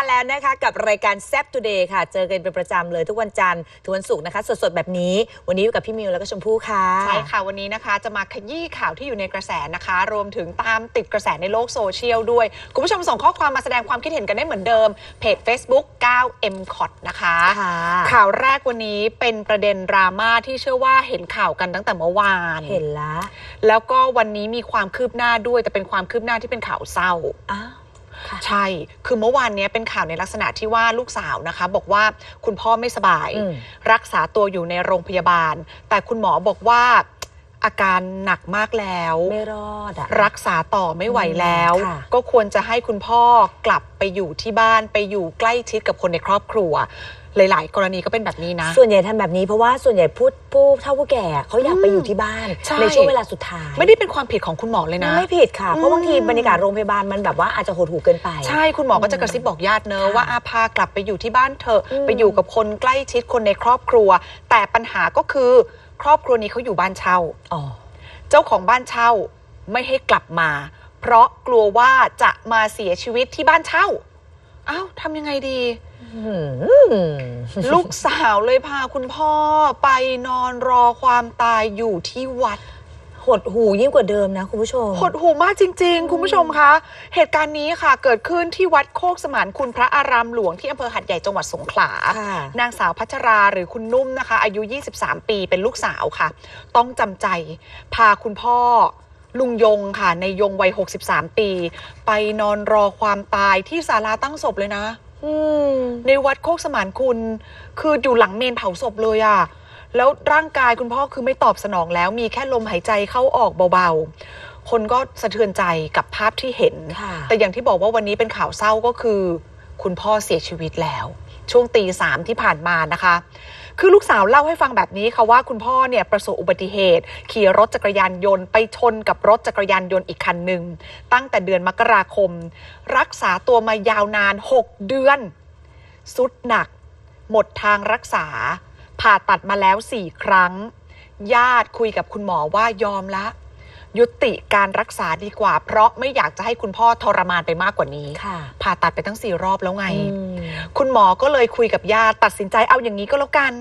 มาแล้วนะคะกับรายการแซ p ทูเดย์ค่ะ เจอกันเป็นประจำเลยทุกวันจันทร์ถึงวันศุกร์นะคะ สดๆ แบบนี้ วันนี้อยู่กับพี่มิวแล้วก็ชมพู่ค่ะ ใช่ค่ะ วันนี้นะคะจะมาขยี้ข่าวที่อยู่ในกระแสนะคะ รวมถึงตามติดกระแสในโลกโซเชียลด้วย คุณผู้ชมส่งข้อความมาแสดงความคิดเห็นกันได้เหมือนเดิม เพจ Facebook 9 m c o t นะคะค่ะข่าวแรกวันนี้เป็นประเด็นดราม่าที่เชื่อว่าเห็นข่าวกันตั้งแต่เมื่อวานเห็นละแล้วก็วันนี้มีความคืบหน้าด้วยแต่เป็นความคืบหน้าที่เป็นข่าวเศร้าอ้าวค่ะ ใช่ คือเมื่อวานเนี้ยเป็นข่าวในลักษณะที่ว่าลูกสาวนะคะ บอกว่าคุณพ่อไม่สบายอืมรักษาตัวอยู่ในโรงพยาบาล แต่คุณหมอบอกว่าอาการหนักมากแล้ว ไม่รอดอะรักษาต่อไม่ไหวแล้วค่ะก็ควรจะให้คุณพ่อกลับไปอยู่ที่บ้านไปอยู่ใกล้ชิดกับคนในครอบครัว หลาย ๆ กรณีก็เป็นแบบนี้นะ ส่วนใหญ่ทำแบบนี้เพราะว่าส่วนใหญ่พูดผู้เฒ่าผู้แก่เขาอยากไปอยู่ที่บ้านใช่ช่วงเวลาสุดท้าย ไม่ได้เป็นความผิดของคุณหมอเลยนะ ไม่ผิดค่ะ เพราะบางทีอืมบรรยากาศโรงพยาบาลมันแบบว่าอาจจะโหดหูเกินไป ใช่คุณหมอก็จะกระซิบบอกญาติเนอะค่ะว่าอาพากลับไปอยู่ที่บ้านเถอะอืมไปอยู่กับคนใกล้ชิดคนในครอบครัว แต่ปัญหาก็คือครอบครัวนี้เขาอยู่บ้านเช่าอ๋อเจ้าของบ้านเช่าไม่ให้กลับมา เพราะกลัวว่าจะมาเสียชีวิตที่บ้านเช่าอ้าวทำยังไงดีอืม ลูกสาวเลยพาคุณพ่อไปนอนรอความตายอยู่ที่วัด หดหูยิ่งกว่าเดิมนะคุณผู้ชม หดหูมากจริง ๆ คุณผู้ชมคะ เหตุการณ์นี้ค่ะ เกิดขึ้นที่วัดโคกสมานคุณพระอารามหลวงที่อำเภอหัดใหญ่จังหวัดสงขลาค่ะนางสาวพัชราหรือคุณนุ่มนะคะ อายุ 23 ปีเป็นลูกสาวค่ะ ต้องจำใจพาคุณพ่อลุงยงค่ะ ในยงวัย 63 ปี ไปนอนรอความตายที่ศาลาตั้งศพเลยนะอืม ในวัดโคกสมานคุณ คืออยู่หลังเมนเผาศพเลยอะ่ะ แล้วร่างกายคุณพ่อคือไม่ตอบสนองแล้ว มีแค่ลมหายใจเข้าออกเบาๆ คนก็สะเทือนใจกับภาพที่เห็นค่ะแต่อย่างที่บอกว่าวันนี้เป็นข่าวเศร้าก็คือ คุณพ่อเสียชีวิตแล้ว ช่วงตีสามที่ผ่านมานะคะ คือลูกสาวเล่าให้ฟังแบบนี้ค่ะว่าคุณพ่อเนี่ยประสบอุบัติเหตุ ขี่รถจักรยานยนต์ไปชนกับรถจักรยานยนต์อีกคันหนึ่งตั้งแต่เดือนมกราคม รักษาตัวมายาวนาน 6 เดือน สุดหนัก หมดทางรักษา ผ่าตัดมาแล้ว 4 ครั้ง ญาติคุยกับคุณหมอว่ายอมละ ยุติการรักษาดีกว่า เพราะไม่อยากจะให้คุณพ่อทรมานไปมากกว่านี้ค่ะผ่าตัดไปตั้งสี่รอบแล้วไงอืมคุณหมอก็เลยคุยกับญาติตัดสินใจเอาอย่างนี้ก็แล้วกัน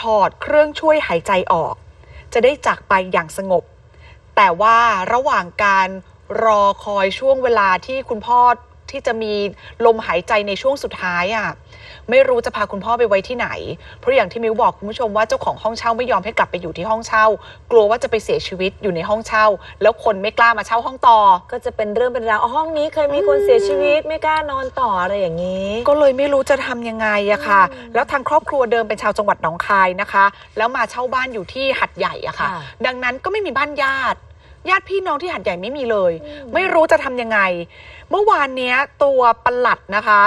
ถอดเครื่องช่วยหายใจออก จะได้จากไปอย่างสงบ แต่ว่าระหว่างการรอคอยช่วงเวลาที่คุณพ่อที่จะมีลมหายใจในช่วงสุดท้ายอะ่ะ ไม่รู้จะพาคุณพ่อไปไว้ที่ไหน เพราะอย่างที่มิวบอกคุณผู้ชมว่าเจ้าของห้องเช่าไม่ยอมให้กลับไปอยู่ที่ห้องเช่า กลัวว่าจะไปเสียชีวิตอยู่ในห้องเช่า แล้วคนไม่กล้ามาเช่าห้องต่อ ก็จะเป็นเรื่องเป็นราวอ๋อห้องนี้เคยมีคนเสียชีวิตไม่กล้านอนต่ออะไรอย่างนี้ ก็เลยไม่รู้จะทำยังไงอะค่ะ แล้วทางครอบครัวเดิมเป็นชาวจังหวัดหนองคายนะคะ แล้วมาเช่าบ้านอยู่ที่หัดใหญ่อะค่ะ ค่ะ ดังนั้นก็ไม่มีบ้านญาติ ญาติพี่น้องที่หัดใหญ่ไม่มีเลยอืมไม่รู้จะทำยังไง เมื่อวานเนี้ยตัวปลัดนะคะ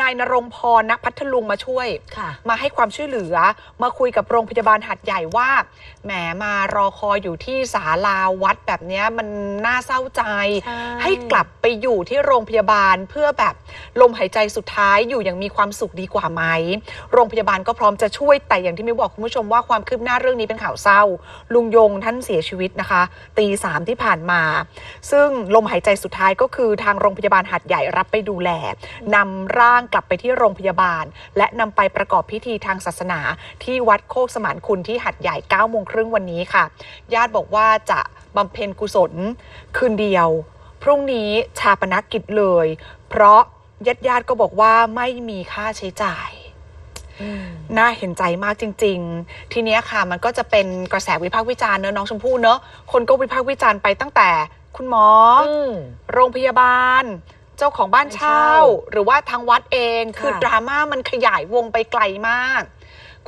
นายนรงพรณพัทลุงมาช่วยค่ะมาให้ความช่วยเหลือ มาคุยกับโรงพยาบาลหัดใหญ่ว่า แหมมารอคอยอยู่ที่ศาลาวัดแบบเนี้ยมันน่าเศร้าใจใช่ให้กลับไปอยู่ที่โรงพยาบาลเพื่อแบบลมหายใจสุดท้ายอยู่อย่างมีความสุขดีกว่าไหม โรงพยาบาลก็พร้อมจะช่วยแต่อย่างที่มิวบอกคุณผู้ชมว่าความคืบหน้าเรื่องนี้เป็นข่าวเศร้า ลุงยงท่านเสียชีวิตนะคะ ตีสามที่ผ่านมา ซึ่งลมหายใจสุดท้ายก็คือทางโรงพยาบาลหัดใหญ่รับไปดูแลนำร่างกลับไปที่โรงพยาบาล และนำไปประกอบพิธีทางศาสนา ที่วัดโคกสมานคุณที่หัดใหญ่9โมงครึ่งวันนี้ค่ะ ญาติบอกว่าจะบำเพ็ญกุศลคืนเดียว พรุ่งนี้ชาปนกิจเลย เพราะญาติญาติๆก็บอกว่าไม่มีค่าใช้จ่ายอืมน่าเห็นใจมากจริง ๆ ทีเนี้ยค่ะมันก็จะเป็นกระแสวิพากษ์วิจารณ์เนอะน้องชมพู่เนอะคนก็วิพากษ์วิจารณ์ไปตั้งแต่ คุณหมอออืมโรงพยาบาล เจ้าของบ้านเช่าบ้านเช่าหรือว่าทางวัดเองค่ะคือดราม่ามันขยายวงไปไกลมาก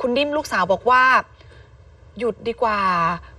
คุณดิ้มลูกสาวบอกว่า หยุดดีกว่า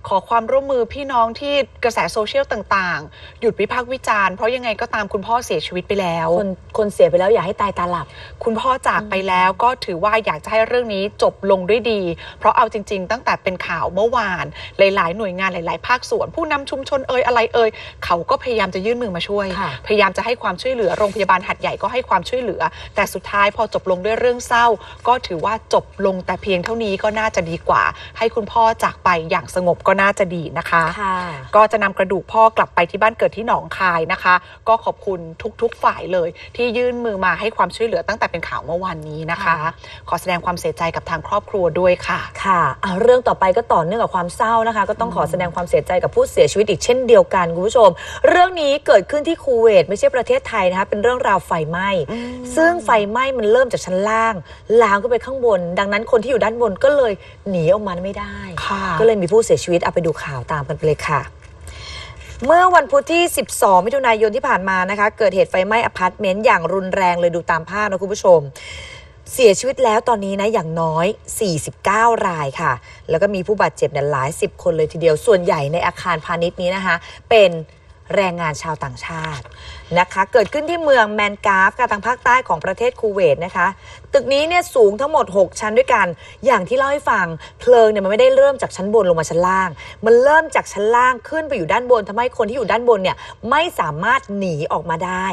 ขอความร่วมมือพี่น้องที่กระแสโซเชียลต่างๆ หยุดวิพากษ์วิจารณ์เพราะยังไงก็ตามคุณพ่อเสียชีวิตไปแล้ว คนคนเสียไปแล้วอย่าให้ตายตาหลับ คุณพ่อจากไปแล้วก็ถือว่าอยากจะให้เรื่องนี้จบลงด้วยดี เพราะเอาจริง ๆ ตั้งแต่เป็นข่าวเมื่อวาน หลาย ๆ หน่วยงานหลาย ๆ ภาคส่วน ผู้นำชุมชนเอ่ยอะไรเอ่ยเขาก็พยายามจะยื่นมือมาช่วยค่ะพยายามจะให้ความช่วยเหลือโรงพยาบาลหัดใหญ่ก็ให้ความช่วยเหลือ แต่สุดท้ายพอจบลงด้วยเรื่องเศร้า ก็ถือว่าจบลงแต่เพียงเท่านี้ก็น่าจะดีกว่า ให้คุณพ่อจากไปอย่างสงบก็น่าจะดีนะคะค่ะก็จะนำกระดูกพ่อกลับไปที่บ้านเกิดที่หนองคายนะคะ ก็ขอบคุณทุกๆฝ่ายเลย ที่ยื่นมือมาให้ความช่วยเหลือตั้งแต่เป็นข่าวเมื่อวานนี้นะคะค่ะขอแสดงความเสียใจกับทางครอบครัวด้วยค่ะค่ะอะเรื่องต่อไปก็ต่อเนื่องกับความเศร้านะคะ ก็ต้องขอแสดงความเสียใจกับผู้เสียชีวิตอีกเช่นเดียวกันคุณผู้ชม เรื่องนี้เกิดขึ้นที่คูเวตไม่ใช่ประเทศไทยนะคะเป็นเรื่องราวไฟไหม้ซึ่งไฟไหม้มันเริ่มจากชั้นล่าง ลามขึ้นไปข้างบน ดังนั้นคนที่อยู่ด้านบนก็เลยหนีออกมาไม่ได้ค่ะก็เลยมีผู้เสียชีวิตเอาไปดูข่าวตามกันไปเลยค่ะ เมื่อวันพุธที่ 12 มิถุนายนที่ผ่านมานะคะ เกิดเหตุไฟไหม้อพาร์ตเมนต์อย่างรุนแรงเลยดูตามภาพนะคุณผู้ชม เสียชีวิตแล้วตอนนี้นะอย่างน้อย 49 รายค่ะ แล้วก็มีผู้บาดเจ็บเนี่ยหลายสิบคนเลยทีเดียว ส่วนใหญ่ในอาคารพาณิชย์นี้นะคะ เป็นแรงงานชาวต่างชาตินะคะ เกิดขึ้นที่เมืองแมนกาฟค่ะทางภาคใต้ของประเทศคูเวตนะคะ ตึกนี้เนี่ยสูงทั้งหมด 6 ชั้นด้วยกัน อย่างที่เล่าให้ฟัง เพลิงเนี่ยมันไม่ได้เริ่มจากชั้นบนลงมาชั้นล่าง มันเริ่มจากชั้นล่างขึ้นไปอยู่ด้านบนทำให้คนที่อยู่ด้านบนเนี่ยไม่สามารถหนีออกมาได้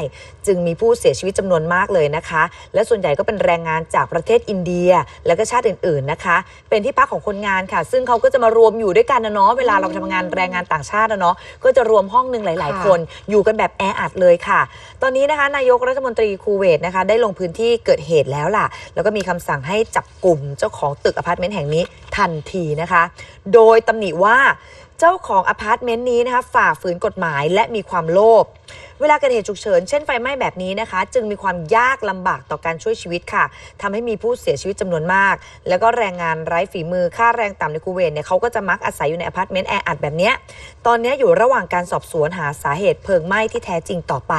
จึงมีผู้เสียชีวิตจำนวนมากเลยนะคะ และส่วนใหญ่ก็เป็นแรงงานจากประเทศอินเดีย และก็ชาติอื่น ๆนะคะ เป็นที่พักของคนงานค่ะ ซึ่งเขาก็จะมารวมอยู่ด้วยกันนะเนาะเวลาเราทำงานแรงงานต่างชาตินะเนาะก็จะรวมห้องหนึ่งหลาย ๆ คนอยู่กันแบบแออัดเลยค่ะ ตอนนี้นะคะนายกรัฐมนตรีคูเวตนะคะได้ลงพื้นที่เกิดเหตุแล้วล่ะ แล้วก็มีคำสั่งให้จับกลุ่มเจ้าของตึกอพาร์ตเมนต์แห่งนี้ทันทีนะคะ โดยตำหนิว่าเจ้าของอพาร์ตเมนต์นี้นะคะฝ่าฝืนกฎหมายและมีความโลภ เวลาเกิดเหตุฉุกเฉินเช่นไฟไหม้แบบนี้นะคะ จึงมีความยากลำบากต่อการช่วยชีวิตค่ะทำให้มีผู้เสียชีวิตจำนวนมาก แล้วก็แรงงานไร้ฝีมือค่าแรงต่ำในคูเวตเนี่ยเขาก็จะมักอาศัยอยู่ในอพาร์ตเมนต์แออัดแบบเนี้ยตอนนี้อยู่ระหว่างการสอบสวนหาสาเหตุเพลิงไหม้ที่แท้จริงต่อไป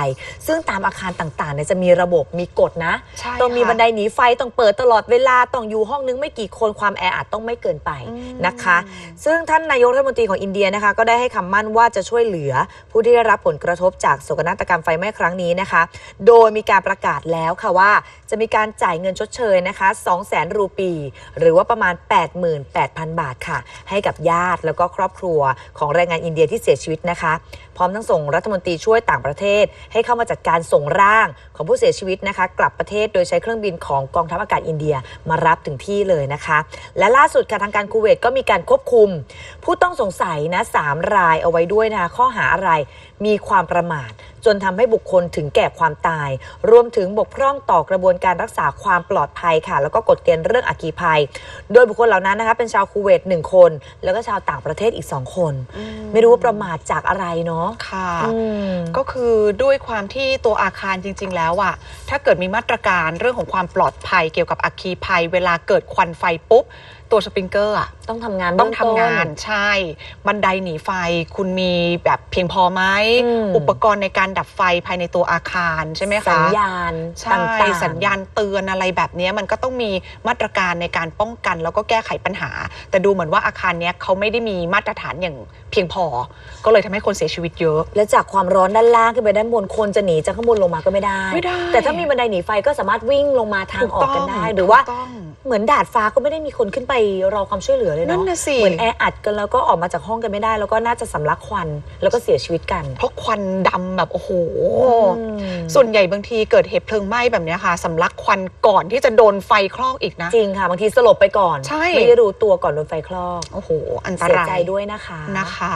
ซึ่งตามอาคารต่างๆเนี่ยจะมีระบบมีกฎนะใช่ต้องมีค่ะบันไดหนีไฟต้องเปิดตลอดเวลาต้องอยู่ห้องนึงไม่กี่คนความแออัดต้องไม่เกินไปนะคะ ซึ่งท่านนายกรัฐมนตรีของอินเดียนะคะ ก็ได้ให้คำมั่นว่าจะช่วยเหลือผู้ที่ได้รับผลกระทบจากโศกนาฏกรรมไฟไหม้ครั้งนี้นะคะ โดยมีการประกาศแล้วค่ะว่า จะมีการจ่ายเงินชดเชยนะคะ2 0 0 0 0 0รูปี หรือว่าประมาณ 88,000 บาทค่ะ ให้กับญาติแล้วก็ครอบครัวของแรงงานอินเดียที่เสียชีวิตนะคะพร้อมทั้งส่งรัฐมนตรีช่วยต่างประเทศ ให้เข้ามาจัดการส่งร่างของผู้เสียชีวิตนะคะ กลับประเทศโดยใช้เครื่องบินของกองทัพอากาศอินเดียมารับถึงที่เลยนะคะ และล่าสุดค่ะทางการคูเวตก็มีการควบคุม ผู้ต้องสงสัยนะสามรายเอาไว้ด้วยนะคะข้อหาอะไรมีความประมาท จนทำให้บุคคลถึงแก่ความตาย รวมถึงบกพร่องต่อกระบวนการรักษาความปลอดภัยค่ะ แล้วก็กฎเกณฑ์เรื่องอัคคีภัย โดยบุคคลเหล่านั้นนะคะเป็นชาวคูเวตหนึ่งคน แล้วก็ชาวต่างประเทศอีกสองคน ไม่รู้ว่าประมาทจากอะไรเนาะค่ะอืมก็คือด้วยความที่ตัวอาคารจริง ๆ แล้วอะถ้าเกิดมีมาตรการเรื่องของความปลอดภัยเกี่ยวกับอัคคีภัย เวลาเกิดควันไฟปุ๊บ ตัวสปริงเกอร์อะต้องทำงานต้องทำเบื้งานต้ ใช่ บันไดหนีไฟ คุณมีแบบเพียงพอไหมอืม อุปกรณ์ในการดับไฟภายในตัวอาคารใช่ไหมคะสัญญาณใช่ต่างๆ สัญญาณเตือนอะไรแบบเนี้ยมันก็ต้องมีมาตรการในการป้องกัน แล้วก็แก้ไขปัญหา แต่ดูเหมือนว่าอาคารเนี้ยเขาไม่ได้มีมาตรฐานอย่างเพียงพอ ก็เลยทำให้คนเสียชีวิตเยอะ และจากความร้อนด้านล่างขึ้นไปด้านบนคนจะหนีจากข้างบนลงมาก็ไม่ได้ ไม่ได้ แต่ถ้ามีบันไดหนีไฟก็สามารถวิ่งลงมาทางออกกันได้ หรือว่า ถูกต้อง เหมือนดาดฟ้าก็ไม่ได้มีคนขึ้นไปรอความช่วยเหลือเลยนั่เนาะนน่ะสิ เหมือนแออัดกันแล้วก็ออกมาจากห้องกันไม่ได้ แล้วก็น่าจะสำลักควันแล้วก็เสียชีวิตกัน เพราะควันดำแบบโอ้โห อืม ส่วนใหญ่บางทีเกิดเหตุเพลิงไหม้แบบเนี้ยค่ะสำลักควันก่อนที่จะโดนไฟคลอกอีกนะ จริงค่ะบางทีสลบไปก่อน ใช่ ไม่ได้รู้ตัวก่อนโดนไฟคลอกโอ้โห อันตเสียรายใจด้วยนะคะ นะคะ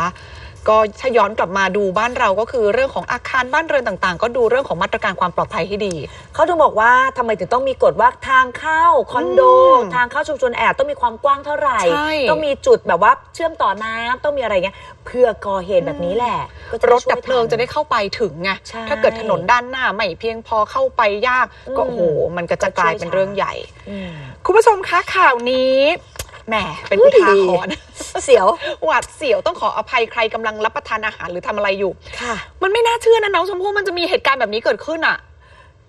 ก็ถ้าย้อนกลับมาดูบ้านเราก็คือเรื่องของอาคารบ้านเรือนต่างๆ ก็ดูเรื่องของมาตรการความปลอดภัยให้ดี เขาถึงบอกว่าทำไมถึงต้องมีกฎว่าทางเข้าคอนโดอืมทางเข้าชุมชนแอดต้องมีความกว้างเท่าไหร่ใช่ต้องมีจุดแบบว่าเชื่อมต่อน้ำต้องมีอะไรเงี้ยเพื่อก่อเหตุแบบนี้แหละก็จะรได้ถช่วยดับเพลิงทันจะได้เข้าไปถึงไงใช่ถ้าเกิดถนนด้านหน้าไม่เพียงพอเข้าไปยาก ก็อืมโอ้โหมันก็จะกลายเป็นเรื่องใหญ่อืมคุณผู้ชมคะข่าวนี้แหมเป็นอุทาหรณ์ เสียว หวาดเสียวต้องขออภัยใครกำลังรับประทานอาหารหรือทำอะไรอยู่ ค่ะ มันไม่น่าเชื่อนะน้องชมพู่มันจะมีเหตุการณ์แบบนี้เกิดขึ้นอะ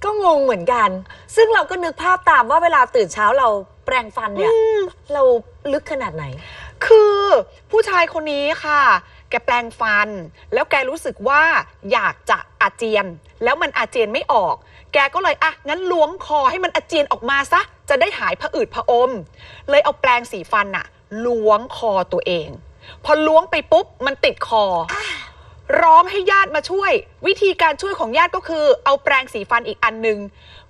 ก็งงเหมือนกัน ซึ่งเราก็นึกภาพตามว่าเวลาตื่นเช้าเราแปรงฟันเนี่ยเราลึกขนาดไหน คือผู้ชายคนนี้ค่ะ แกแปลงฟัน แล้วแกรู้สึกว่าอยากจะอาเจียน แล้วมันอาเจียนไม่ออก แกก็เลยอะงั้นล้วงคอให้มันอาเจียนออกมาซะจะได้หายผะอืดผะอม เลยเอาแปรงสีฟันอะ ล้วงคอตัวเอง พอล้วงไปปุ๊บมันติดคออร้องให้ญาติมาช่วย วิธีการช่วยของญาติก็คือ เอาแปรงสีฟันอีกอันหนึง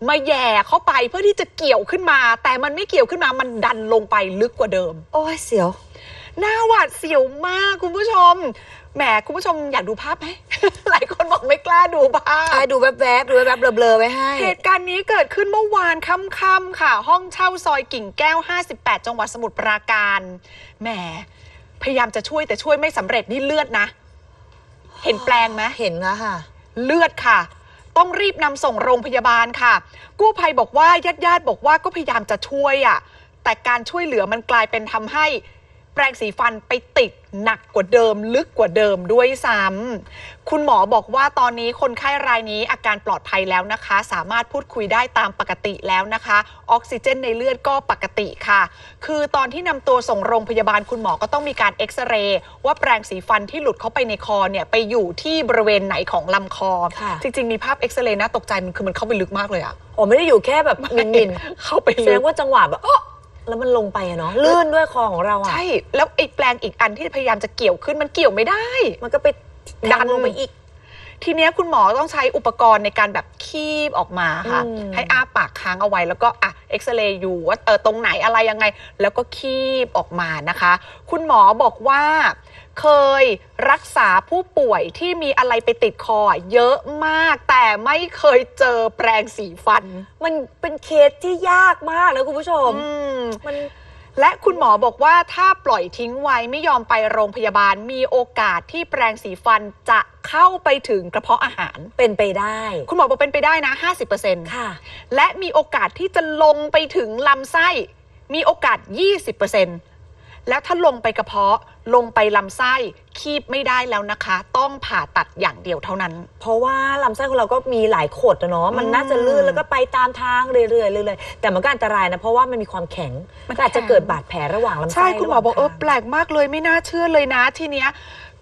มาแหย่เข้าไปเพื่อที่จะเกี่ยวขึ้นมา แต่มันไม่เกี่ยวขึ้นมามันดันลงไปลึกกว่าเดิม โอ้ยเสียวหน้าหวาดเสียวมากคุณผู้ชม แหมคุณผู้ชมอยากดูภาพไหม หลายคนบอกไม่กล้าดูภาพไอ้ดูแวบๆดูแวบๆเบลอๆไว้ให้ เหตุการณ์นี้เกิดขึ้นเมื่อวานค่ำๆค่ะ ห้องเช่าซอยกิ่งแก้ว 58 จังหวัดสมุทรปราการ แหม พยายามจะช่วยแต่ช่วยไม่สำเร็จนี่เลือดนะ เห็นแปลงไหม เห็นนะค่ะ เลือดค่ะ ต้องรีบนำส่งโรงพยาบาลค่ะ กู้ภัยบอกว่าญาติญาติๆบอกว่าก็พยายามจะช่วยอะ่ะ แต่การช่วยเหลือมันกลายเป็นทำให้แปรงสีฟันไปติด หนักกว่าเดิมลึกกว่าเดิมด้วยซ้ำคุณหมอบอกว่าตอนนี้คนไข้รายนี้อาการปลอดภัยแล้วนะคะ สามารถพูดคุยได้ตามปกติแล้วนะคะ ออกซิเจนในเลือดก็ปกติค่ะ คือตอนที่นำตัวส่งโรงพยาบาลคุณหมอก็ต้องมีการเอ็กซเรย์ว่าแปรงสีฟันที่หลุดเข้าไปในคอเนี่ยไปอยู่ที่บริเวณไหนของลำคอค่ะจริง ๆ มีภาพเอ็กซเรย์น่าตกใจมันคือมันเข้าไปลึกมากเลยอะโอ้ไม่ได้อยู่แค่แบบมินเข้าไปๆแสลึดกงว่าจังหวะแบบอ๊ะ แล้วมันลงไปอะเนาะลื่นด้วยคอของเราอะใช่ แล้วไอ้แปลงอีกอันที่พยายามจะเกี่ยวขึ้นมันเกี่ยวไม่ได้ มันก็ไปดัดันนลงไปอีก ทีเนี้ยคุณหมอต้องใช้อุปกรณ์ในการแบบคีบออกมาค่ะ อืม ให้อ้าปากค้างเอาไว้แล้วก็อะเอ็กซเรย์อยู่ว่าเออตรงไหนอะไรยังไง แล้วก็คีบออกมานะคะ คุณหมอบอกว่า เคยรักษาผู้ป่วยที่มีอะไรไปติดคอเยอะมาก แต่ไม่เคยเจอแปรงสีฟัน มันเป็นเคสที่ยากมากนะคุณผู้ชมอืมมันและคุณหมอบอกว่าถ้าปล่อยทิ้งไว้ไม่ยอมไปโรงพยาบาลมีโอกาสที่แปรงสีฟันจะเข้าไปถึงกระเพาะอาหารเป็นไปได้ คุณหมอบอกเป็นไปได้นะ 50%ค่ะ และมีโอกาสที่จะลงไปถึงลำไส้มีโอกาส 20% แล้วถ้าลงไปกระเพาะลงไปลำไส้คีบไม่ได้แล้วนะคะ ต้องผ่าตัดอย่างเดียวเท่านั้น เพราะว่าลำไส้ของเราก็มีหลายขดอะเนาะมันอืมน่าจะลื่นแล้วก็ไปตามทางเรื่อยๆเรื่อยๆแต่มันก็อันตรายนะเพราะว่ามันมีความแข็งมันก็อาจจะแข็งเกิดบาดแผลระหว่างลำไส้ใช่คุณหมอบอกเออระหว่างแปลกมากเลยไม่น่าเชื่อเลยนะทีเนี้ย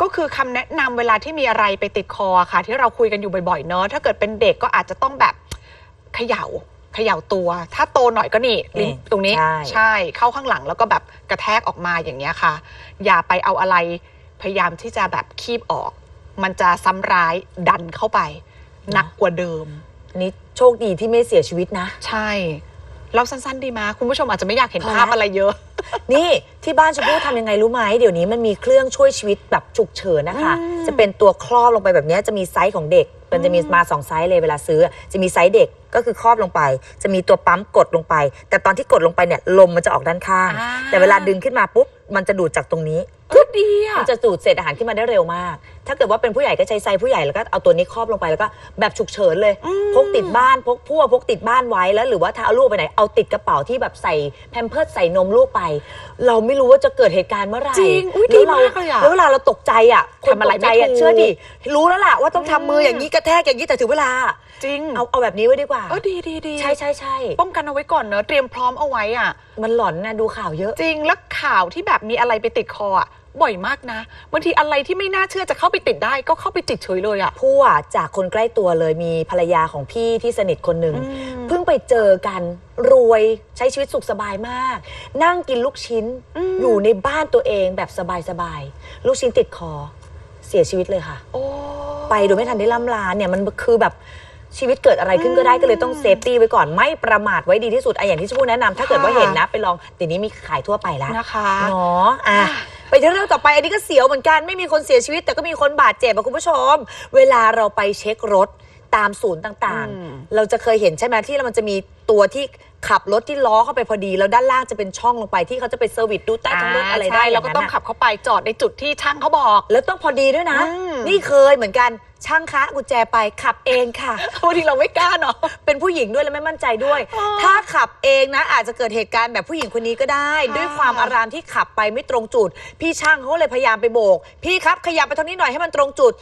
ก็คือคำแนะนำเวลาที่มีอะไรไปติดคอค่ะ ที่เราคุยกันอยู่บ่อยๆเนอะถ้าเกิดเป็นเด็กก็อาจจะต้องแบบเขย่า เขย่าตัว ถ้าโตหน่อยก็นี่ลิ้นตรงนี้ใช่ ใช่เข้าข้างหลังแล้วก็แบบกระแทกออกมาอย่างเงี้ยค่ะ อย่าไปเอาอะไรพยายามที่จะแบบคีบออก มันจะซ้ำร้ายดันเข้าไปหนักกว่าเดิมอันนี้โชคดีที่ไม่เสียชีวิตนะ ใช่ เราสั้นๆ ดีมาคุณผู้ชมอาจจะไม่อยากเห็นพอภาพละอะไรเยอะ นี่ที่บ้านชมพู่ทำยังไงรู้ไหมเดี๋ยวนี้มันมีเครื่องช่วยชีวิตแบบฉุกเฉินนะคะอืมจะเป็นตัวครอบลงไปแบบเนี้ยจะมีไซส์ของเด็ก มันจะมีมาสองไซส์เลยเวลาซื้อ จะมีไซส์เด็กก็คือครอบลงไป จะมีตัวปั๊มกดลงไป แต่ตอนที่กดลงไปเนี่ยลมมันจะออกด้านข้างอ่าแต่เวลาดึงขึ้นมาปุ๊บมันจะดูดจากตรงนี้ เออดีอะ มันจะดูดเศษอาหารขึ้นมาได้เร็วมาก ถ้าเกิดว่าเป็นผู้ใหญ่ก็ใช้ไซส์ผู้ใหญ่แล้วก็เอาตัวนี้ครอบลงไปแล้วก็แบบฉุกเฉินเลย อืม พกติดบ้านพกพั่วพกติดบ้านไว้แล้ว หรือว่าถ้าเอาลูกไปไหนเอาติดกระเป๋าที่แบบใส่แพมเพิร์สใส่นมลูกไป เราไม่รู้ว่าจะเกิดเหตุการณ์เมื่อไหร่จริงอุ๊ยแล้วเราดีมากเลยอะแล้วเวลาเราตกใจอะคนทำอะไรตกใจอะไม่ถูก เชื่อดิรู้แล้วล่ะว่าต้องทำอืมมืออย่างนี้กระแทกอย่างนี้แต่ถึงเวลา จริงเอาเอาแบบนี้ไว้ดีกว่าเออดีดีดีใช่ใช่ใช่ป้องกันเอาไว้ก่อนเนอะเตรียมพร้อมเอาไว้อะ มันหลอนนะดูข่าวเยอะ จริงแล้วข่าวที่แบบมีอะไรไปติดคออะ บ่อยมากนะบางทีอะไรที่ไม่น่าเชื่อจะเข้าไปติดได้ก็เข้าไปติดเฉยเลยอะพั่วจากคนใกล้ตัวเลยมีภรรยาของพี่ที่สนิทคนหนึ่งอืมเพิ่งไปเจอกันรวยใช้ชีวิตสุขสบายมาก นั่งกินลูกชิ้นอืม อยู่ในบ้านตัวเองแบบสบายๆลูกชิ้นติดคอเสียชีวิตเลยค่ะ โอ้ ไปโดยไม่ทันได้ล่ำลาเนี่ยมันคือแบบชีวิตเกิดอะไรขึ้นก็ได้ก็เลยต้องเซฟตี้ไว้ก่อนไม่ประมาทไว้ดีที่สุดอะอย่างที่ชมพู่แนะนำถ้าเกิดว่าค่ะ เห็นนะ ไปลองเดี๋ยวนี้มีขายทั่วไปแล้วนะคะ เนาะอะอะ ไปที่เรื่องต่อไปอันนี้ก็เสียวเหมือนกันไม่มีคนเสียชีวิต แต่ก็มีคนบาดเจ็บอะคุณผู้ชม เวลาเราไปเช็ครถตามศูนย์ต่างอืมๆเราจะเคยเห็นใช่ไหมที่มันจะมีตัวที่ ขับรถที่ล้อเข้าไปพอดี แล้วด้านล่างจะเป็นช่องลงไปที่เขาจะไปเซอร์วิสดูใต้ท้องรถอะไรได้ใช่แล้วก็ย่าต้องนั้นขับเข้าไปจอดในจุดที่ช่างเขาบอก แล้วต้องพอดีด้วยนะ อืม นี่เคยเหมือนกันช่างคะกุญแจไปขับเองค่ะ บางทีเราไม่กล้าเนาะ เป็นผู้หญิงด้วยแล้วไม่มั่นใจด้วย อ๋อถ้าขับเองนะ อาจจะเกิดเหตุการณ์แบบผู้หญิงคนนี้ก็ได้ ค่ะ ด้วยความอารามที่ขับไปไม่ตรงจุด พี่ช่างเขาก็เลยพยายามไปโบก พี่ครับขยับไปทางนี้หน่อยให้มันตรงจุด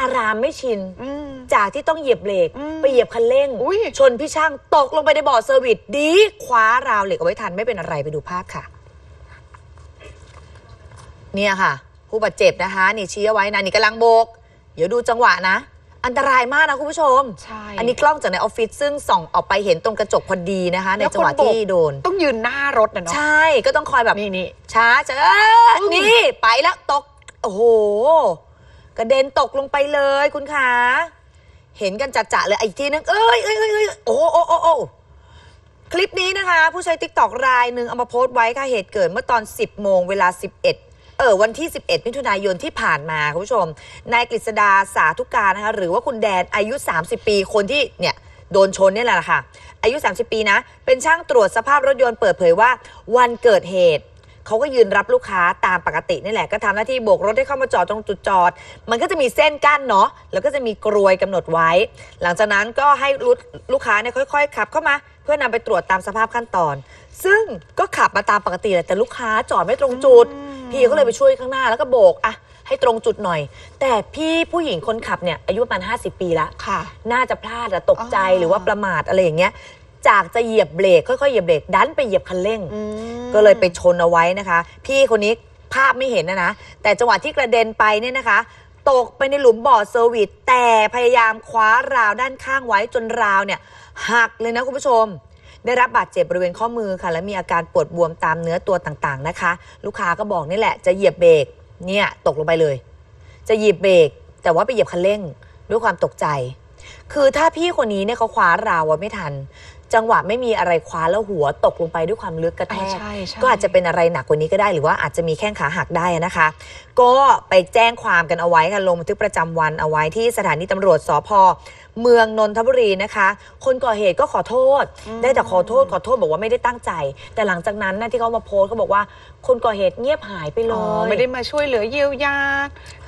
อารามไม่ชิน อืม จากที่ต้องเหยียบเบรกอืมไปเหยียบคันเร่ง อุ๊ย ชนพี่ช่างตกลงไปในบ่อเซอร์วิสดีคว้าราวเหล็กเอาไว้ทันไม่เป็นอะไรไปดูภาพค่ะ เนี่ยค่ะ ผู้บาดเจ็บนะคะ นี่ชี้เอาไว้นะนี่กำลังโบก เดี๋ยวดูจังหวะนะ อันตรายมากนะคุณผู้ชม ใช่ อันนี้กล้องจากในออฟฟิศซึ่งส่องออกไปเห็นตรงกระจกพอดีนะคะ ในจังหวะที่โดนต้องยืนหน้ารถนะเนาะใช่ก็ต้องคอยแบบ นี่นี่ ช้าจะนี่ ไปแล้วตก โอ้โห กระเด็นตกลงไปเลยคุณขาเห็นกันจัดๆเลยอีกทีนึงเอ้ยเอ้ยเอ้ยเอ้ยโอ้โอ้โอ้โอ้คลิปนี้นะคะ ผู้ใช้ติ๊กตอกรายหนึ่งเอามาโพสต์ไว้ค่ะเหตุเกิดเมื่อตอน 10 โมงเวลา 11 เออวันที่ 11 มิถุนายนที่ผ่านมาคุณผู้ชมนายกฤษดาสาธุการนะคะ หรือว่าคุณแดนอายุ 30 ปีคนที่เนี่ยโดนชนนี่แหละค่ะ อายุ 30 ปีนะ เป็นช่างตรวจสภาพรถยนต์เปิดเผยว่า วันเกิดเหตุ เขาก็ยืนรับลูกค้าตามปกตินี่แหละก็ทำหน้าที่โบกรถให้เข้ามาจอดตรงจุดจอด มันก็จะมีเส้นกั้นเนาะแล้วก็จะมีกรวยกำหนดไว้ หลังจากนั้นก็ให้ลูกลูกค้าเนี่ยค่อย ๆ ขับเข้ามาเพื่อนำไปตรวจตามสภาพขั้นตอน ซึ่งก็ขับมาตามปกติแหละแต่ลูกค้าจอดไม่ตรงจุด พี่ก็เลยไปช่วยข้างหน้าแล้วก็โบกอะให้ตรงจุดหน่อย แต่พี่ผู้หญิงคนขับเนี่ยอายุประมาณ 50 ปีละค่ะ น่าจะพลาดอะตกใจอ๋อหรือว่าประมาทอะไรอย่างเงี้ย จากจะเหยียบเบรกค่อยๆเหยียบเบรกดันไปเหยียบคันเร่งอืมก็เลยไปชนเอาไว้นะคะ พี่คนนี้ภาพไม่เห็นนะนะ แต่จังหวะที่กระเด็นไปเนี่ยนะคะ ตกไปในหลุมบ่อเซอร์วิสแต่พยายามคว้าราวด้านข้างไว้จนราวเนี่ยหักเลยนะคุณผู้ชม ได้รับบาดเจ็บบริเวณข้อมือค่ะ และมีอาการปวดบวมตามเนื้อตัวต่างๆนะคะ ลูกค้าก็บอกนี่แหละจะเหยียบเบรกเนี่ยตกลงไปเลย จะเหยียบเบรกแต่ว่าไปเหยียบคันเร่งด้วยความตกใจ คือถ้าพี่คนนี้เนี่ยเขาคว้าราวไว้ไม่ทัน จังหวะไม่มีอะไรคว้าแล้วหัวตกลงไปด้วยความลึกกระแทอ่ากใช่ใช่ก็อาจจะเป็นอะไรหนักกว่านี้ก็ได้ หรือว่าอาจจะมีแข้งขาหักได้นะคะ ก็ไปแจ้งความกันเอาไว้ค่ะลงบันทึกประจำวันเอาไว้ที่สถานีตำรวจสพเมืองนนทบุรีนะคะ คนก่อเหตุก็ขอโทษ ได้แต่ขอโทษขอโทษบอกว่าไม่ได้ตั้งใจ แต่หลังจากนั้นนะที่เขามาโพสต์เขาบอกว่าคนก่อเหตุเงียบหายไปเลอ๋อย ไม่ได้มาช่วยเหลือเยียวยา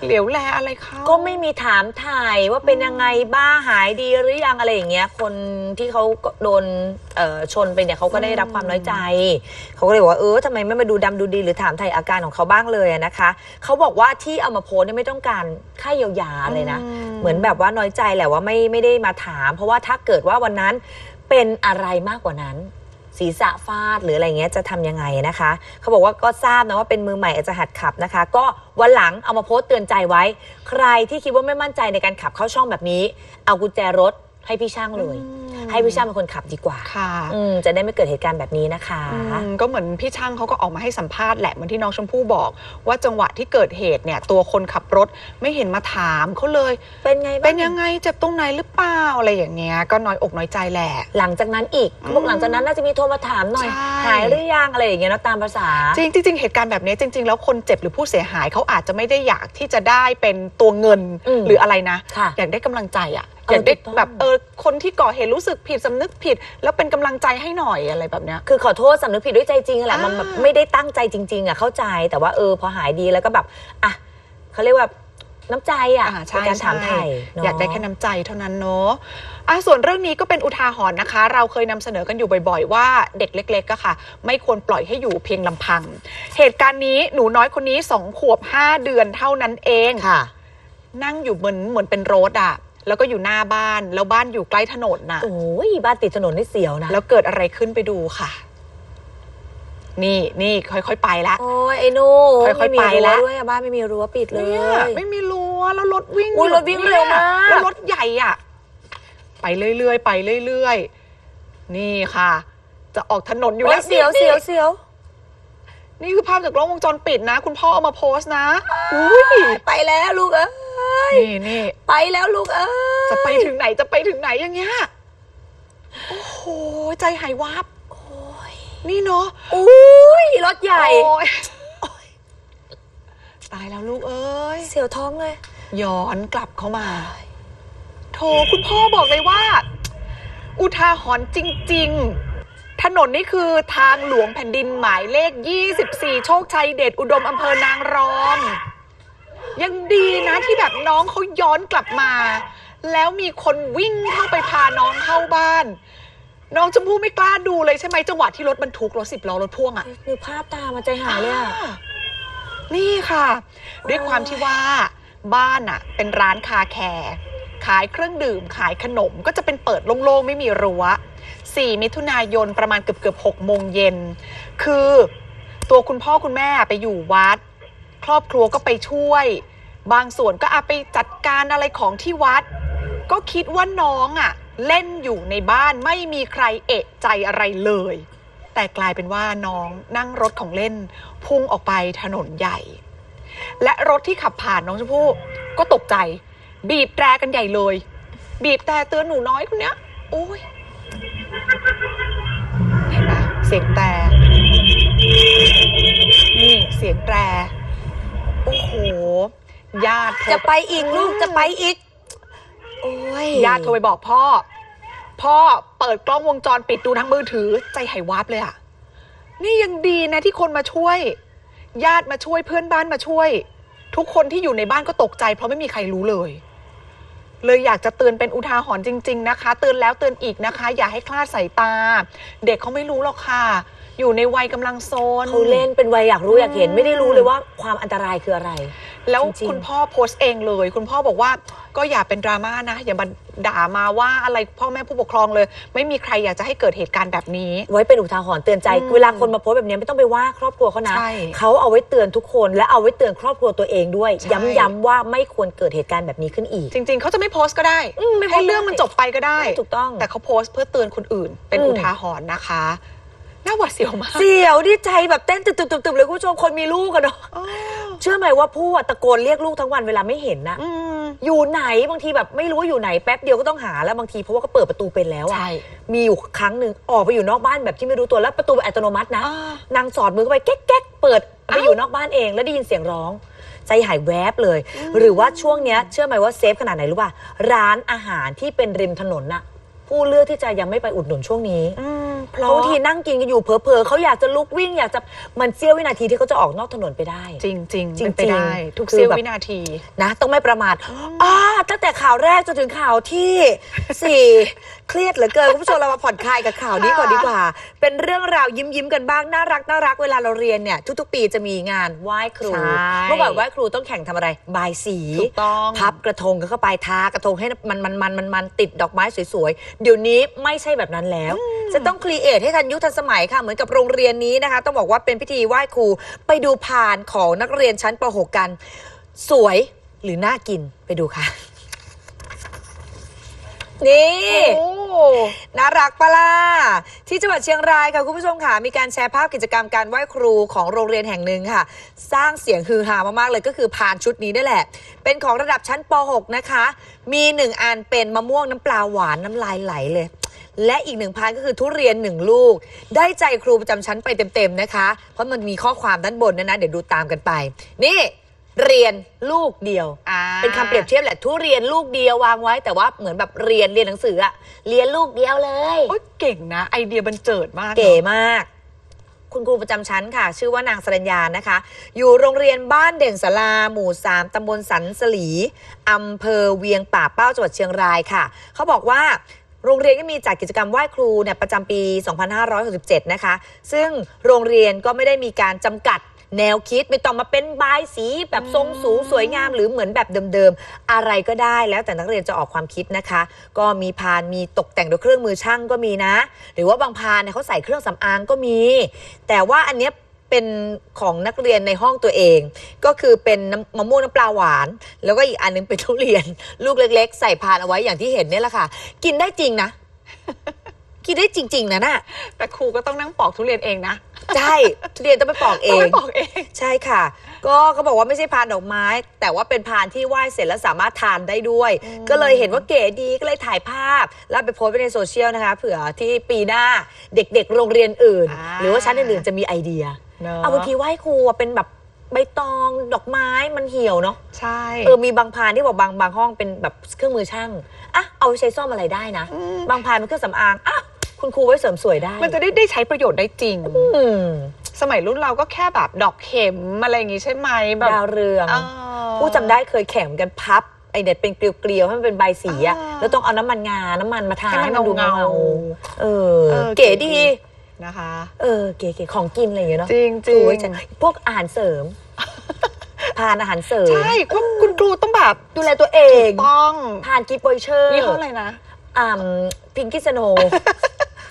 เหลียวแลอะไรเขาก็ไม่มีถามถ่ายว่าเป็นยังไงบ้างหายดีหรือยังอะไรอย่างเงี้ย คนที่เขาโดนเอ่อชนไปเนี่ยเขาก็ได้รับความน้อยใจ เขาก็เลยบอกว่าเออทำไมไม่มาดูดำดูดี หรือถามไทยอาการของเขาบ้างเลยอะนะคะ เขาบอกว่าที่เอามาโพสต์เนี่ยไม่ต้องการค่าเยียวยาเลยนะ เหมือนแบบว่าน้อยใจแหละว่าไม่ไม่ได้มาถาม เพราะว่าถ้าเกิดว่าวันนั้นเป็นอะไรมากกว่านั้น ศีรษะฟาด หรืออะไรเงี้ยจะทำยังไงนะคะ เขาบอกว่าก็ทราบนะว่าเป็นมือใหม่อาจจะหัดขับนะคะ ก็วันหลังเอามาโพสต์เตือนใจไว้ ใครที่คิดว่าไม่มั่นใจในการขับเข้าช่องแบบนี้ เอากุญแจรถ ให้พี่ช่างเลย ให้พี่ช่างเป็นคนขับดีกว่าค่ะอืมจะได้ไม่เกิดเหตุการณ์แบบนี้นะคะอืมก็เหมือนพี่ช่างเขาก็ออกมาให้สัมภาษณ์แหละเหมือนที่น้องชมพู่บอก ว่าจังหวะที่เกิดเหตุเนี่ยตัวคนขับรถไม่เห็นมาถามเขาเลย เป็นไงบ้างเป็นยังไงเจ็บตรงไหนหรือเปล่าอะไรอย่างเงี้ยก็น้อยอกน้อยใจแหละ หลังจากนั้นอีกเขาบอกหลังจากนั้นน่าจะมีโทรมาถามหน่อยใช่หายหรือยังอะไรอย่างเงี้ยเนอะตามภาษาจริงจริงๆเหตุการณ์แบบนี้จริง ๆ แล้วคนเจ็บหรือผู้เสียหายเขาอาจจะไม่ได้อยากที่จะได้เป็นตัวเงินอืมหรืออะไรนะค่ะอยากได้กำลังใจอะเอออยากได้ถูกต้อง แบบเออคนที่ก่อเหตุรู้สึกผิดสำนึกผิด แล้วเป็นกำลังใจให้หน่อยอะไรแบบเนี้ย คือขอโทษสำนึกผิดด้วยใจจริงอะแหละอ่ามัมันแบบไม่ได้ตั้งใจจริง ๆอะเข้าใจแต่ว่าเออพอหายดีแล้วก็แบบอะเขาเรียกว่าน้ำใจอะอ่าในใช่การถามไทใช่ยเนะ อยากได้แค่น้ำใจเท่านั้นเนาะอะส่วนเรื่องนี้ก็เป็นอุทาหรณ์นะคะ เราเคยนำเสนอกันอยู่บ่อยๆ ว่าเด็กเล็กๆก็ค่ะ ไม่ควรปล่อยให้อยู่เพียงลำพัง เหตุการณ์นี้หนูน้อยคนนี้สองขวบห้าเดือนเท่านั้นเอง ค่ะ นั่งอยู่เหมือนเหมือนเป็นรถอะ แล้วก็อยู่หน้าบ้าน แล้วบ้านอยู่ใกล้ถนนน่ะ โอ้ยบ้านติดถนนนี่เสียวนะ แล้วเกิดอะไรขึ้นไปดูค่ะ นี่นี่ค่อยๆไปละ โอ้ยไอ้หนูค่อยๆไม่มีไปรั้วละด้วยอะบ้านไม่มีรั้วปิดเลย เนี่ยไม่มีรั้วแล้วรถวิ่งอุ๊ยอยู่รถวิ่งเร็วมาก แล้วรถใหญ่อะไปเรื่อยๆไปเรื่อยๆ นี่ค่ะ จะออกถนนอยู่โอ้แล้ยว เสียวนี่เสียวเสียว นี่คือภาพจากกล้องวงจรปิดนะ คุณพ่อเอามาโพสต์นะอุ้ยไปแล้วลูกเอ้ยนี่นี่ไปแล้วลูกเอ้ยจะไปถึงไหนจะไปถึงไหนอย่างเงี้ยโอ้โหใจหายวับนี่เนาะอุ้ยรถใหญ่โอ้ยตายแล้วลูกเอ้ยเสียวท้องเลยย้อนกลับเข้ามาโถคุณพ่อบอกเลยว่า อุทาหรณ์จริง ๆ ถนนนี่คือทางหลวงแผ่นดินหมายเลข 24 โชคชัยเดชอุดมอำเภอนางรอง ยังดีนะที่แบบน้องเขาย้อนกลับมา แล้วมีคนวิ่งเข้าไปพาน้องเข้าบ้าน น้องชมพู่ไม่กล้าดูเลยใช่ไหมจังหวะที่รถบรรทุกรถสิบล้อรถพ่วงอะนึกภาพตามมาใจหายเลยอะนี่ค่ะ ด้วยความที่ว่าบ้านอะเป็นร้านคาแคร์ขายเครื่องดื่มขายขนมก็จะเป็นเปิดโล่งๆไม่มีรั้ว 4 มิถุนายนประมาณเกือบเกือบ6โมงเย็น คือตัวคุณพ่อคุณแม่ไปอยู่วัด ครอบครัวก็ไปช่วย บางส่วนก็อาไปจัดการอะไรของที่วัด ก็คิดว่าน้องอะเล่นอยู่ในบ้านไม่มีใครเอะใจอะไรเลย แต่กลายเป็นว่าน้องนั่งรถของเล่น พุ่งออกไปถนนใหญ่ และรถที่ขับผ่านน้องชมพู่ก็ตกใจ บีบแตรกันใหญ่เลย บีบแต่เตือนหนูน้อยคนเนี้ยโอ้ย เห็นไหมเสียงแตรนี่เสียงแตรโอ้โหญาติโทรจะไปอีกลูกจะไปอีก โอ้ยญาติโทรไปบอกพ่อ พ่อเปิดกล้องวงจรปิดดูทางมือถือ ใจหายวาบเลยอะนี่ยังดีนะที่คนมาช่วย ญาติมาช่วยเพื่อนบ้านมาช่วย ทุกคนที่อยู่ในบ้านก็ตกใจเพราะไม่มีใครรู้เลย เลยอยากจะเตือนเป็นอุทาหรณ์จริง ๆ นะคะ เตือนแล้วเตือนอีกนะคะ อย่าให้คลาดสายตา เด็กเขาไม่รู้หรอกค่ะ อยู่ในวัยกำลังโซน เขาเล่นเป็นวัยอยากรู้อยากเห็นอืมไม่ได้รู้เลยว่าความอันตรายคืออะไร แล้วจริงๆ คุณพ่อโพสต์เองเลย คุณพ่อบอกว่าก็อย่าเป็นดราม่านะ อย่ามาด่ามาว่าอะไรพ่อแม่ผู้ปกครองเลย ไม่มีใครอยากจะให้เกิดเหตุการณ์แบบนี้ ไว้เป็นอุทาหรณ์เตือนใจอืมเวลาคนมาโพสต์แบบนี้ไม่ต้องไปว่าครอบครัวเขานะใช่เขาเอาไว้เตือนทุกคนและเอาไว้เตือนครอบครัวตัวเองด้วย ใช่ ย้ำๆว่าไม่ควรเกิดเหตุการณ์แบบนี้ขึ้นอีก จริง ๆ เขาจะไม่โพสต์ก็ได้อืมไม่โพสต์ให้เรื่องมันจบไปก็ได้ ถูกต้อง แต่เขาโพสต์เพื่อเตือนคนอื่น เป็นอืม อุทาหรณ์นะคะ น่าหวาดเสียวมาก เสียวดิใจแบบเต้นตึบๆๆเลยคุณผู้ชมคนมีลูกกันเนาะอ๋อเชื่อไหมว่าผู้อะตะโกนเรียกลูกทั้งวันเวลาไม่เห็นนะอืม อยู่ไหนบางทีแบบไม่รู้ว่าอยู่ไหนแป๊บเดียวก็ต้องหาแล้วบางทีเพราะว่าก็เปิดประตูเป็นแล้วอะใช่มีอยู่ครั้งหนึ่งออกไปอยู่นอกบ้านแบบที่ไม่รู้ตัวแล้วประตูอัตโนมัตินะอ่านางสอดมือเข้าไปแก๊กแก๊กเปิดไปเอ้าอยู่นอกบ้านเอง แล้วได้ยินเสียงร้อง ใจหายแวบเลย หรือว่าช่วงเนี้ยเชื่อไหมว่าเซฟขนาดไหนรู้ป่ะร้านอาหารที่เป็นริมถนนน่ะ ผู้เลือกที่จะยังไม่ไปอุดหนุนช่วงนี้อืมเพเพราะราะบางทีนั่งกินกันอยู่เผลอๆเขาอยากจะลุกวิ่งอยากจะมันเสี้ยววินาทีที่เขาจะออกนอกถนนไปได้ จริงๆจริเป็งนๆไปได้ทุกคือเสี้ยวแบบวินาทีนะ ต้องไม่ประมาทอ่าตั้งแต่ข่าวแรกจนถึงข่าวที่สี่ เครียดเหลือเกินคุณผู้ชมเรามาผ่อนคลายกับข่าวนี้ก่อนดีกว่า เป็นเรื่องราวยิ้มยิ้มๆกันบ้างน่ารักน่ารักเวลาเราเรียนเนี่ยทุกๆ ปีจะมีงานไหว้ครู ใช่เมื่อก่อนไหว้ครูต้องแข่งทำอะไรบายสีถูกต้อง พับกระทงกันเข้าไปทากระทงให้มันมันมันมันมันติดดอกไม้สวยๆ เดี๋ยวนี้ไม่ใช่แบบนั้นแล้ว จะต้องครีเอทให้ทันยุคทันสมัยค่ะ เหมือนกับโรงเรียนนี้นะคะ ต้องบอกว่าเป็นพิธีไหว้ครูไปดูพานของนักเรียนชั้นป .6 กัน สวยหรือน่ากินไปดูค่ะ นี่โอ้น่ารักปะล่ะที่จังหวัดเชียงรายค่ะคุณผู้ชมค่ะ มีการแชร์ภาพกิจกรรมการไหว้ครูของโรงเรียนแห่งหนึ่งค่ะ สร้างเสียงฮือฮามากๆเลยก็คือพานชุดนี้นี่แหละ เป็นของระดับชั้นป .6 นะคะ มีหนึ่งอันเป็นมะม่วงน้ำปลาหวานน้ำลายไหลเลย และอีกหนึ่งพานก็คือทุเรียนหนึ่งลูก ได้ใจครูประจำชั้นไปเต็มๆนะคะ เพราะมันมีข้อความด้านบนนะนะเดี๋ยวดูตามกันไป นี่ เรียนลูกเดียว อ่าเป็นคำเปรียบเทียบแหละทุเรียนลูกเดียววางไว้ แต่ว่าเหมือนแบบเรียนเรียนหนังสืออะเรียนลูกเดียวเลย โอ้ยเก่งนะ ไอเดียบันเจิดมากเก๋นอะมาก คุณครูประจำชั้นค่ะ ชื่อว่านางสรัญญานะคะ อยู่โรงเรียนบ้านเด่นสลา หมู่ 3 ตำบลสันสลีอำเภอเวียงป่าเป้าจังหวัดเชียงรายค่ะ เขาบอกว่าโรงเรียนก็มีจัดกิจกรรมไหว้ครูเนี่ยประจำปี 2567 นะคะ ซึ่งโรงเรียนก็ไม่ได้มีการจำกัด แนวคิดไม่ต้องมาเป็นบายสีแบบทรงสูงสวยงามหรือเหมือนแบบเดิมๆ อะไรก็ได้แล้วแต่นักเรียนจะออกความคิดนะคะ ก็มีพานมีตกแต่งด้วยเครื่องมือช่างก็มีนะ หรือว่าบางพานเนี่ยเขาใส่เครื่องสำอางก็มี แต่ว่าอันเนี้ยเป็นของนักเรียนในห้องตัวเอง ก็คือเป็นน้ำมะม่วงน้ำปลาหวาน แล้วก็อีกอันนึงเป็นทุเรียน ลูกเล็ก ๆ ใส่พานเอาไว้อย่างที่เห็นเนี่ยแหละค่ะ กินได้จริงนะ กินได้จริง ๆนะน่ะแต่ครูก็ต้องนั่งปอกทุเรียนเองนะ ใช่ทุเรียนต้องไปปอกเอต้องง ไปปอกเอง ใช่ค่ะ ก็เขาบอกว่าไม่ใช่พานดอกไม้ แต่ว่าเป็นพานที่ไหว้เสร็จแล้วสามารถทานได้ด้วย อืม ก็เลยเห็นว่าเก๋ดีก็เลยถ่ายภาพ แล้วไปโพสต์ไว้ในโซเชียลนะคะเผื่อที่ปีหน้าเด็กๆ โรงเรียนอื่น หรือว่าชั้นอื่นๆจะมีไอเดีย เนอะเอาบางทีไหว้ครูอะเป็นแบบใบตองดอกไม้มันเหี่ยวเนาะใช่เออมีบางพานที่บอกบางบางห้องเป็นแบบเครื่องมือช่างอะเอาไปใช้ซ่อมอะไรได้นะ ม บางพานเป็นเครื่องสำอางอะ คุณครูไว้เสริมสวยได้มันจะได้ได้ใช้ประโยชน์ได้จริง อืมสมัยรุ่นเราก็แค่แบบดอกเข็มอะไรอย่างงี้ใช่ไหมแบบดาวเรืองเออผู้จำได้เคยแข่งกันพับไอเน็ตเป็นเกลียวๆให้มันเป็นใบสีอะอ่าแล้วต้องเอาน้ำมันงา น้ำมันมาทาให้มันดูเงาเงาๆเออ เออเก๋ดี นะคะ เออเก๋ๆของกินอะไรอย่างเงี้ยเนาะจริงจริโอ้ยงจังพวกอาหารเสริมทานอาหารเสริม ใช่คุณคุณครูต้องแบบดูแลตัวเอง ต้องทานกิฟต์บอยเชอร์ยี่ห้ออะไรนะ อ่าพิงกี้สโน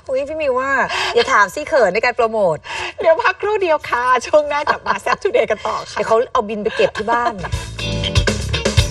อุ้ยพี่มิวว่า อย่าถามซี่เขินในการโปรโมท เดี๋ยวพักครู่เดียวค่ะ ช่วงหน้ากลับมาแซ่บทูเดย์กันต่อค่ะ เดี๋ยวเขาเอาบินไปเก็บที่บ้าน